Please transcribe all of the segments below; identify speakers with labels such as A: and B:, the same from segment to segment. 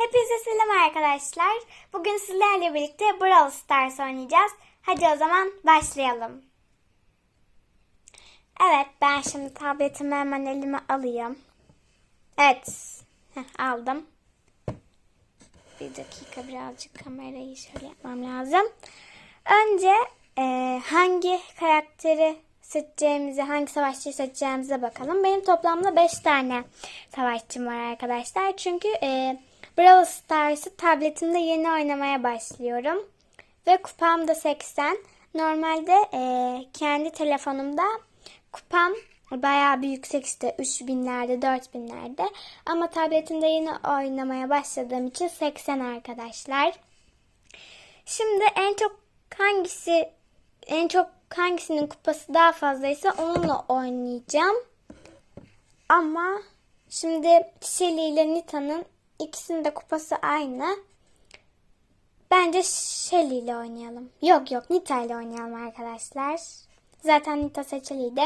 A: Hepinize selam arkadaşlar. Bugün sizlerle birlikte Brawl Stars oynayacağız. Hadi o zaman başlayalım. Evet ben şimdi tabletimi hemen elime alayım. Evet Heh, aldım. Bir dakika birazcık kamerayı şöyle yapmam lazım. Önce e, hangi karakteri seçeceğimizi, hangi savaşçıyı seçeceğimize bakalım. Benim toplamda 5 tane savaşçım var arkadaşlar. Çünkü e, Brawl Stars'ı tabletimde yeni oynamaya başlıyorum. Ve kupam da 80. Normalde e, kendi telefonumda kupam bayağı bir yüksek işte 3000'lerde 4000'lerde. Ama tabletimde yeni oynamaya başladığım için 80 arkadaşlar. Şimdi en çok hangisi en çok hangisinin kupası daha fazlaysa onunla oynayacağım. Ama şimdi Shelly ile Nita'nın ikisinin de kupası aynı. Bence Shelly ile oynayalım. Yok yok Nita ile oynayalım arkadaşlar. Zaten Nita seçiliydi.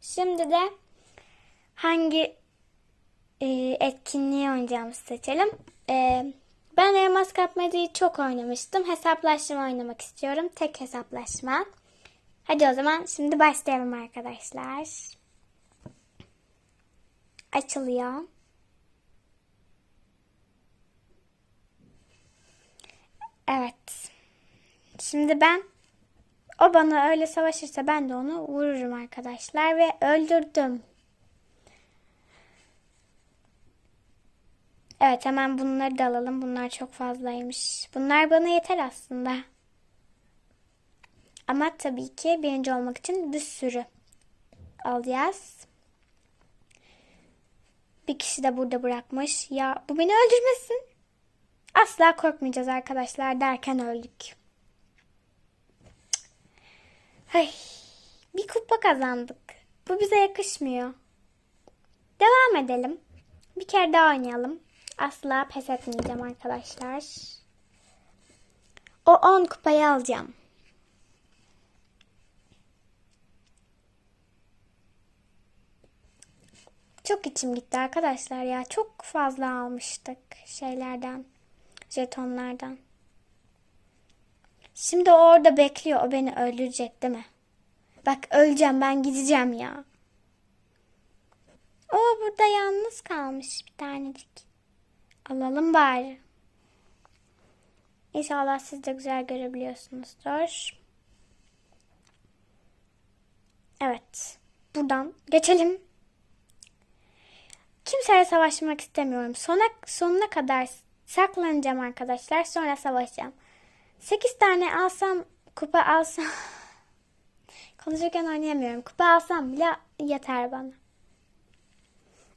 A: Şimdi de hangi e, etkinliği oynayacağımızı seçelim. E, ben elmas kapmacayı çok oynamıştım. Hesaplaşma oynamak istiyorum. Tek hesaplaşma. Hadi o zaman şimdi başlayalım arkadaşlar. Açılıyor. Evet. Şimdi ben o bana öyle savaşırsa ben de onu vururum arkadaşlar ve öldürdüm. Evet hemen bunları da alalım. Bunlar çok fazlaymış. Bunlar bana yeter aslında. Ama tabii ki birinci olmak için bir sürü alacağız. Bir kişi de burada bırakmış. Ya bu beni öldürmesin. Asla korkmayacağız arkadaşlar derken öldük. Ay, bir kupa kazandık. Bu bize yakışmıyor. Devam edelim. Bir kere daha oynayalım. Asla pes etmeyeceğim arkadaşlar. O 10 kupayı alacağım. Çok içim gitti arkadaşlar ya. Çok fazla almıştık şeylerden. Jetonlardan. Şimdi o orada bekliyor. O beni öldürecek değil mi? Bak öleceğim ben gideceğim ya. O burada yalnız kalmış bir tanecik. Alalım bari. İnşallah siz de güzel görebiliyorsunuzdur. Evet. Buradan geçelim. Kimseyle savaşmak istemiyorum. Sona, sonuna kadar saklanacağım arkadaşlar. Sonra savaşacağım. 8 tane alsam, kupa alsam... Konuşurken oynayamıyorum. Kupa alsam bile yeter bana.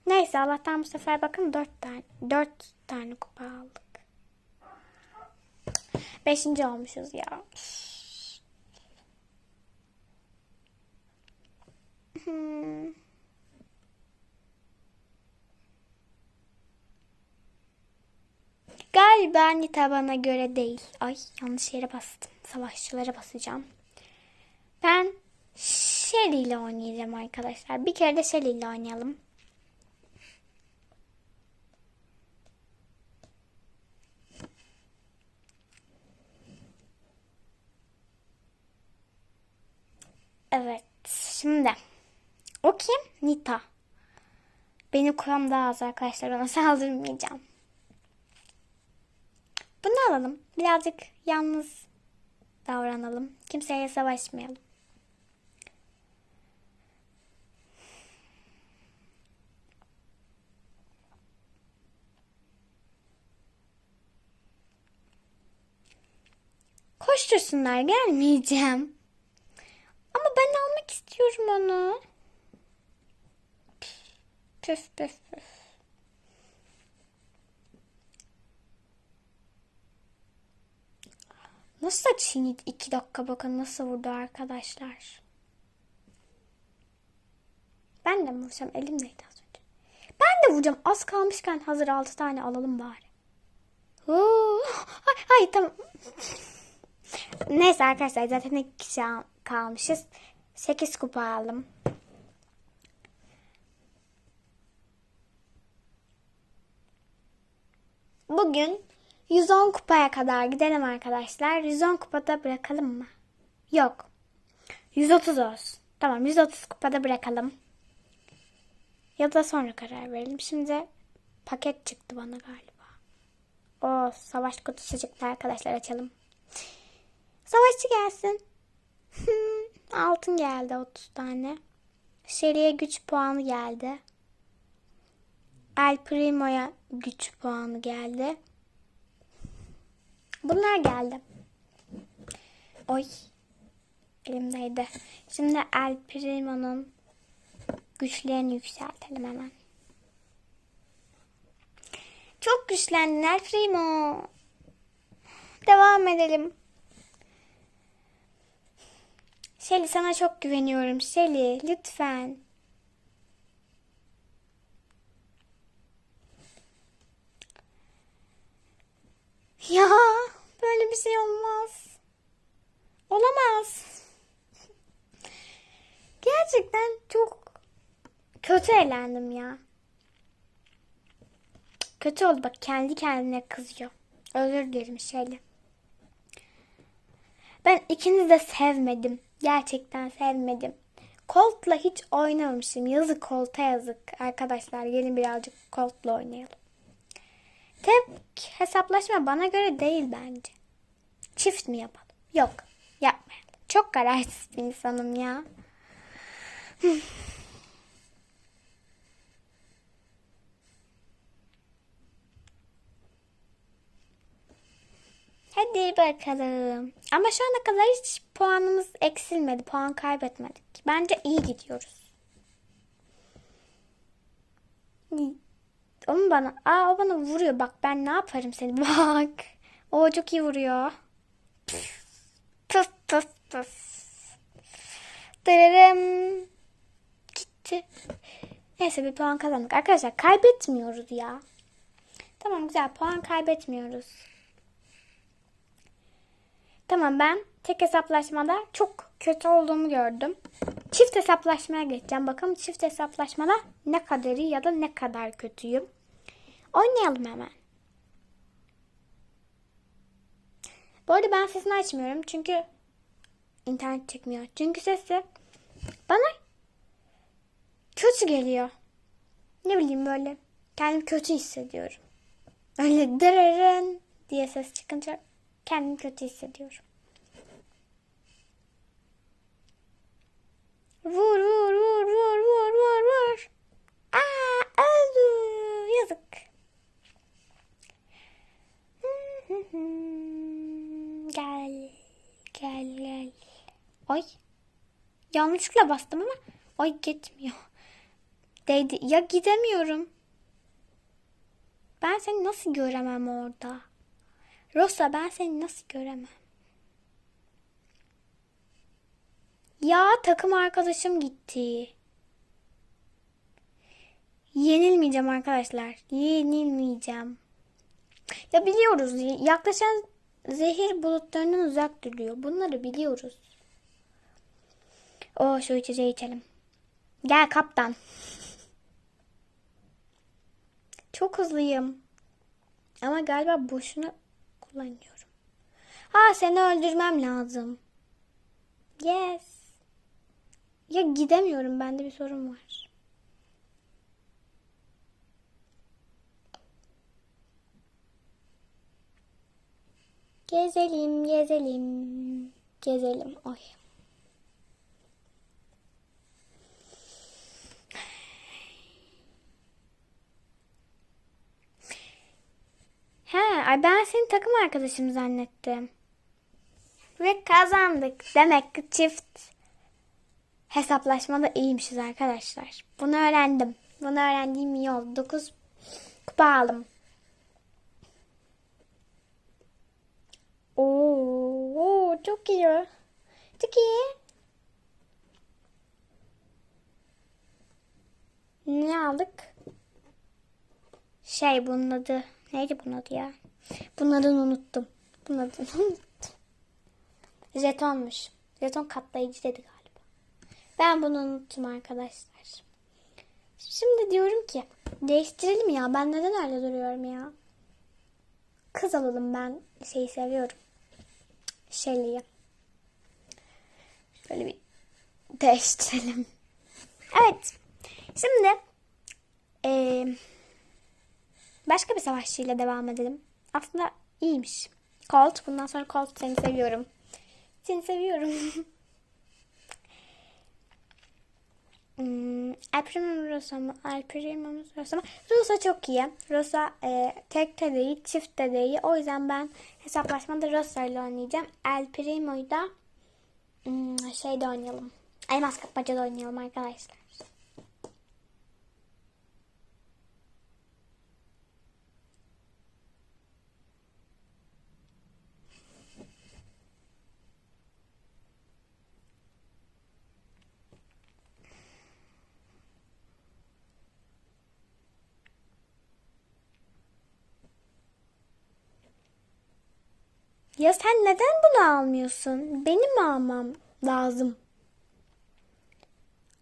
A: Neyse Allah'tan bu sefer bakın 4 tane 4 tane kupa aldık. 5. olmuşuz ya. Hmm. Galiba Nita bana göre değil. Ay yanlış yere bastım. Savaşçılara basacağım. Ben Shelly ile oynayacağım arkadaşlar. Bir kere de Shelly ile oynayalım. Evet. Şimdi. O kim? Nita. Benim kuram daha az arkadaşlar. Ona saldırmayacağım. Bunu alalım. Birazcık yalnız davranalım. Kimseye savaşmayalım. Koştursunlar gelmeyeceğim. Ama ben almak istiyorum onu. Püf püf püf. Nasıl açayım iki dakika bakın nasıl vurdu arkadaşlar. Ben de mi vursam elimdeydi az önce. Ben de vuracağım az kalmışken hazır altı tane alalım bari. Oo, ay, ay tamam. Neyse arkadaşlar zaten iki kişi kalmışız. 8 kupa aldım. bugün 110 kupaya kadar gidelim arkadaşlar. 110 kupada bırakalım mı? Yok. 130 olsun. Tamam 130 kupada bırakalım. Ya da sonra karar verelim. Şimdi paket çıktı bana galiba. O savaş kutusu çıktı arkadaşlar açalım. Savaşçı gelsin. Altın geldi 30 tane. Şeriye güç puanı geldi. El Primo'ya güç puanı geldi. Bunlar geldi. Oy. Elimdeydi. Şimdi El Primo'nun güçlerini yükseltelim hemen. Çok güçlendin El Primo. Devam edelim. Shelly sana çok güveniyorum. Shelly lütfen. Ya böyle bir şey olmaz. Olamaz. Gerçekten çok kötü eğlendim ya. Kötü oldu bak kendi kendine kızıyor. Özür dilerim Shelly. Ben ikinizi de sevmedim. Gerçekten sevmedim. Colt'la hiç oynamamışım. Yazık Colt'a yazık. Arkadaşlar gelin birazcık Colt'la oynayalım. Tek hesaplaşma bana göre değil bence. Çift mi yapalım? Yok yapmayalım. Çok kararsız bir insanım ya. Hadi bakalım. Ama şu ana kadar hiç puanımız eksilmedi. Puan kaybetmedik. Bence iyi gidiyoruz. O mu bana? Aa o bana vuruyor. Bak ben ne yaparım seni. Bak. O çok iyi vuruyor. Tıs tıs. Dırırım. Gitti. Neyse bir puan kazandık. Arkadaşlar kaybetmiyoruz ya. Tamam güzel puan kaybetmiyoruz. Tamam ben tek hesaplaşmada çok kötü olduğumu gördüm. Çift hesaplaşmaya geçeceğim. Bakalım çift hesaplaşmada ne kadar iyi ya da ne kadar kötüyüm. Oynayalım hemen. Bu arada ben sesini açmıyorum çünkü internet çekmiyor. Çünkü sesi bana kötü geliyor. Ne bileyim böyle kendimi kötü hissediyorum. Öyle dırırın diye ses çıkınca kendimi kötü hissediyorum. Vur vur vur vur vur vur vur. Aa öldü. Yazık. Gel. Gel gel. Ay. Yanlışlıkla bastım ama ay gitmiyor. Değdi. Ya gidemiyorum. Ben seni nasıl göremem orada? Rosa ben seni nasıl göremem? Ya takım arkadaşım gitti. Yenilmeyeceğim arkadaşlar. Yenilmeyeceğim. Ya biliyoruz yaklaşan zehir bulutlarından uzak duruyor. Bunları biliyoruz. O şu içeceği içelim. Gel kaptan. Çok hızlıyım. Ama galiba boşuna kullanıyorum. Ha seni öldürmem lazım. Yes. Ya gidemiyorum. Bende bir sorun var. Gezelim, gezelim, gezelim. Oy. He, ay ben senin takım arkadaşım zannettim. Ve kazandık. Demek ki çift hesaplaşmada iyiymişiz arkadaşlar. Bunu öğrendim. Bunu öğrendiğim iyi oldu. 9 kupa aldım. Oo, çok iyi. Çok iyi. Ne aldık? Şey bunun adı. Neydi bunun adı ya? Bunun adını unuttum. Bunun adını unuttum. Jetonmuş. Jeton katlayıcı dedi galiba. Ben bunu unuttum arkadaşlar. Şimdi diyorum ki değiştirelim ya. Ben neden öyle duruyorum ya? kız alalım ben şeyi seviyorum. Shelly'yi. Böyle bir değiştirelim. Evet. Şimdi eee, başka bir savaşçıyla devam edelim. Aslında iyiymiş. Colt. Bundan sonra Colt seni seviyorum. Seni seviyorum. Hmm, El Primo Rosa mı? El Primo Rosa mı? Rosa çok iyi. Rosa e, tek de değil, çift de değil. O yüzden ben hesaplaşmada Rosa ile oynayacağım. El Primo'yu da hmm, şeyde oynayalım. Elmas kapmacada oynayalım arkadaşlar. Ya sen neden bunu almıyorsun? Benim mi almam lazım?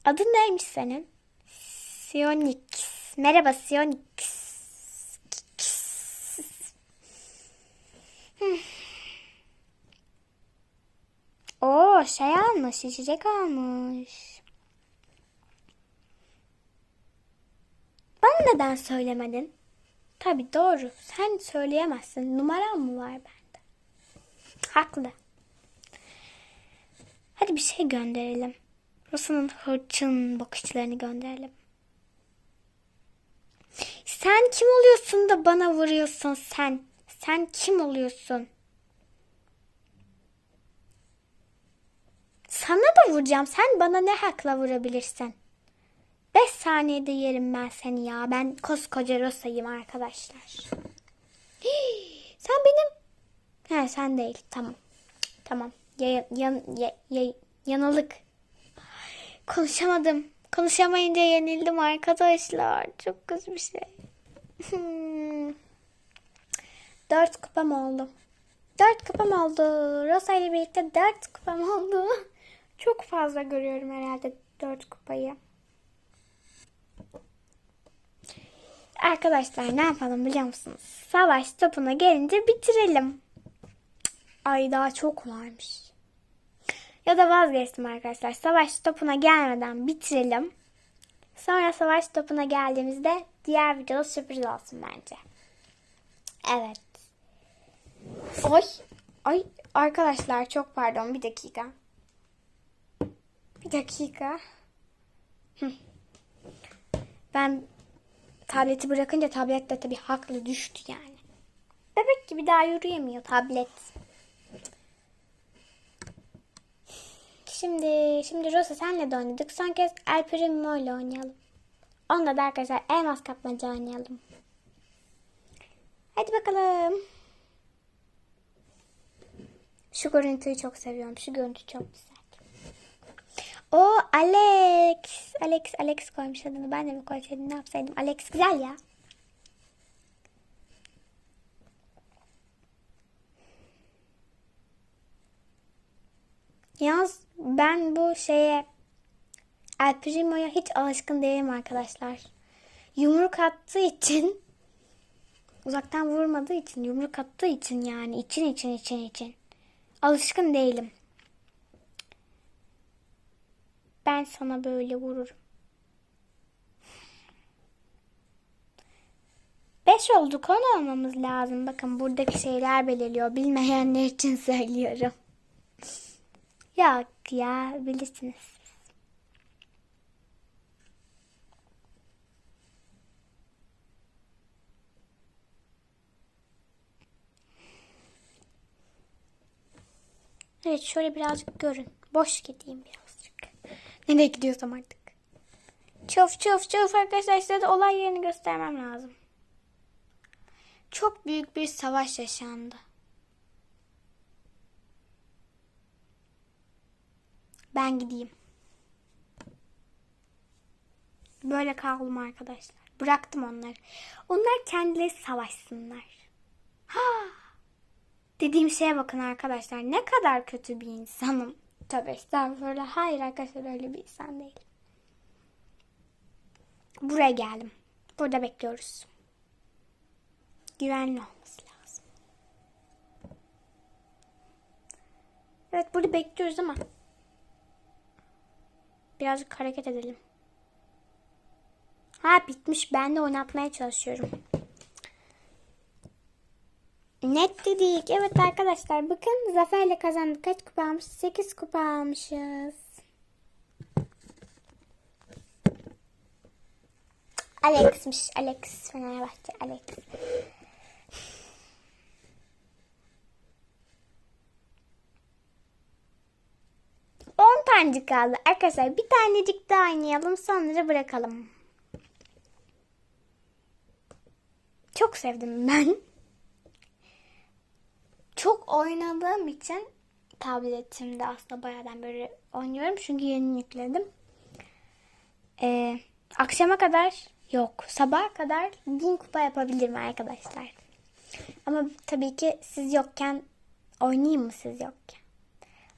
A: Adın neymiş senin? Sionix. Merhaba Sionix. Hmm. Oo şey almış, içecek almış. Bana neden söylemedin? Tabii doğru. Sen söyleyemezsin. Numaram mı var bende? Haklı. Hadi bir şey gönderelim. Rus'un hırçın bakışlarını gönderelim. Sen kim oluyorsun da bana vuruyorsun sen? Sen kim oluyorsun? Sana da vuracağım. Sen bana ne hakla vurabilirsin? Beş saniyede yerim ben seni ya. Ben koskoca Rosa'yım arkadaşlar. Sen benim... He sen değil. Tamam. Tamam. Ya, yan, ya, ya, yanılık. Konuşamadım. Konuşamayınca yenildim arkadaşlar. Çok kötü bir şey. Hmm. Dört kupam oldu. Dört kupam oldu. Rosa ile birlikte dört kupam oldu. Çok fazla görüyorum herhalde dört kupayı. Arkadaşlar ne yapalım biliyor musunuz? Savaş topuna gelince bitirelim. Ay daha çok varmış. Ya da vazgeçtim arkadaşlar. Savaş topuna gelmeden bitirelim. Sonra savaş topuna geldiğimizde diğer videoda sürpriz olsun bence. Evet. Ay. Ay arkadaşlar çok pardon bir dakika. Bir dakika. Ben tableti bırakınca tablet de tabii haklı düştü yani. Bebek gibi daha yürüyemiyor tablet. Şimdi şimdi Rosa senle de oynadık. Son kez El Primo ile oynayalım. Onunla da arkadaşlar elmas kapmaca oynayalım. Hadi bakalım. Şu görüntüyü çok seviyorum. Şu görüntü çok güzel. O Alex. Alex Alex koymuş adını. Ben de mi koysaydım ne yapsaydım? Alex güzel ya. Yalnız ben bu şeye El Primo'ya hiç alışkın değilim arkadaşlar. Yumruk attığı için uzaktan vurmadığı için yumruk attığı için yani için için için için alışkın değilim. Ben sana böyle vururum. Beş olduk onu olmamız lazım. Bakın buradaki şeyler belirliyor. Bilmeyenler için söylüyorum. Yok ya bilirsiniz. Evet şöyle birazcık görün. Boş gideyim birazcık. Nereye gidiyorsam artık. Çof çof çof arkadaşlar size de olay yerini göstermem lazım. Çok büyük bir savaş yaşandı. Ben gideyim. Böyle kaldım arkadaşlar. Bıraktım onları. Onlar kendileri savaşsınlar. Ha! Dediğim şeye bakın arkadaşlar. Ne kadar kötü bir insanım. Tabi estağfurullah. Hayır arkadaşlar öyle bir insan değilim. Buraya geldim. Burada bekliyoruz. Güvenli olması lazım. Evet burada bekliyoruz ama birazcık hareket edelim. Ha bitmiş. Ben de oynatmaya çalışıyorum. Net dedik. Evet arkadaşlar bakın zaferle kazandık. Kaç kupa almışız? 8 kupa almışız. Alex'miş. Alex. Fenerbahçe. Alex. Tanecik kaldı. Arkadaşlar bir tanecik daha oynayalım. Sonra bırakalım. Çok sevdim ben. Çok oynadığım için tabletimde aslında bayağıdan beri oynuyorum. Çünkü yeni yükledim. Ee, akşama kadar yok. Sabaha kadar bin kupa yapabilirim arkadaşlar. Ama tabii ki siz yokken oynayayım mı siz yokken?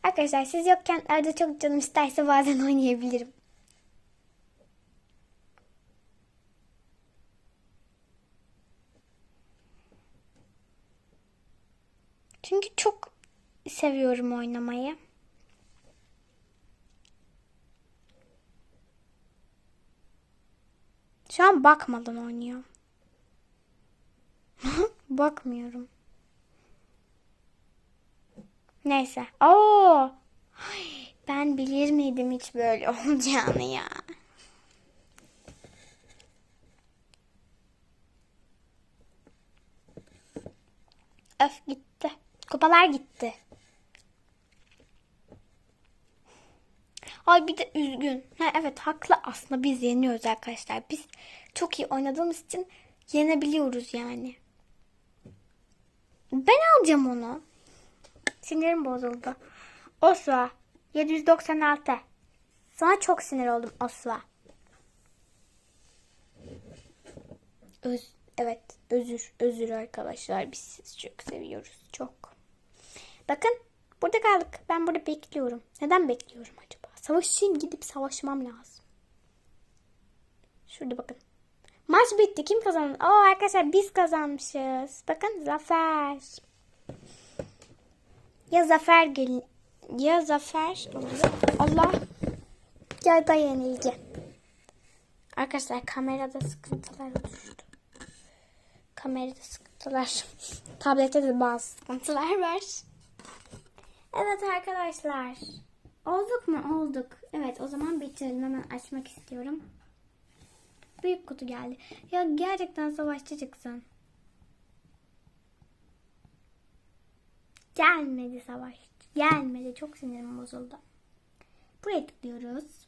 A: Arkadaşlar siz yokken arada çok canım isterse bazen oynayabilirim. Çünkü çok seviyorum oynamayı. Şu an bakmadan oynuyorum. Bakmıyorum. Neyse. Oo! Ben bilir miydim hiç böyle olacağını ya? Öf gitti. Kupalar gitti. Ay bir de üzgün. Ha, evet haklı aslında biz yeniyoruz arkadaşlar. Biz çok iyi oynadığımız için yenebiliyoruz yani. Ben alacağım onu. Sinirim bozuldu. Osva 796. Sana çok sinir oldum Osva. Öz, evet özür özür arkadaşlar biz sizi çok seviyoruz çok. Bakın burada kaldık. Ben burada bekliyorum. Neden bekliyorum acaba? Savaşayım gidip savaşmam lazım. Şurada bakın. Maç bitti. Kim kazandı? Oo arkadaşlar biz kazanmışız. Bakın zafer. Ya zafer gel ya zafer. Allah. Ya da yenilgi. Arkadaşlar kamerada sıkıntılar oluştu. Kamerada sıkıntılar. Tablette de bazı sıkıntılar var. Evet arkadaşlar. Olduk mu? Olduk. Evet o zaman bitirelim. Hemen açmak istiyorum. Büyük kutu geldi. Ya gerçekten savaşçı çıksın. Gelmedi savaşçı. Gelmedi. Çok sinirim bozuldu. Buraya tıklıyoruz.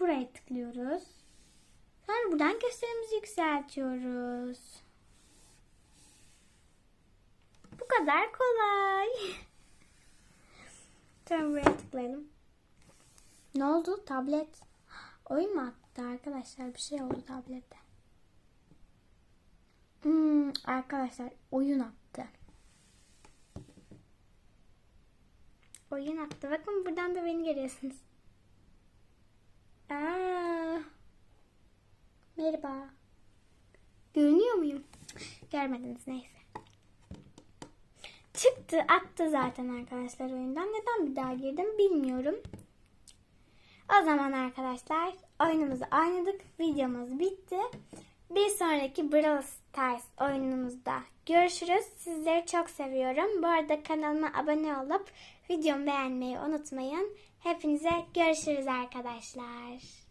A: Buraya tıklıyoruz. Sonra buradan gösterimizi yükseltiyoruz. Bu kadar kolay. Tamam buraya tıklayalım. Ne oldu? Tablet. Oyun mu attı arkadaşlar? Bir şey oldu tablette. Hmm, arkadaşlar oyun attı. Oyun attı. Bakın buradan da beni görüyorsunuz. Aa, merhaba. Görünüyor muyum? Görmediniz neyse. Çıktı attı zaten arkadaşlar oyundan. Neden bir daha girdim bilmiyorum. O zaman arkadaşlar oyunumuzu oynadık. Videomuz bitti. Bir sonraki Brawl Stars oyunumuzda görüşürüz. Sizleri çok seviyorum. Bu arada kanalıma abone olup videomu beğenmeyi unutmayın. Hepinize görüşürüz arkadaşlar.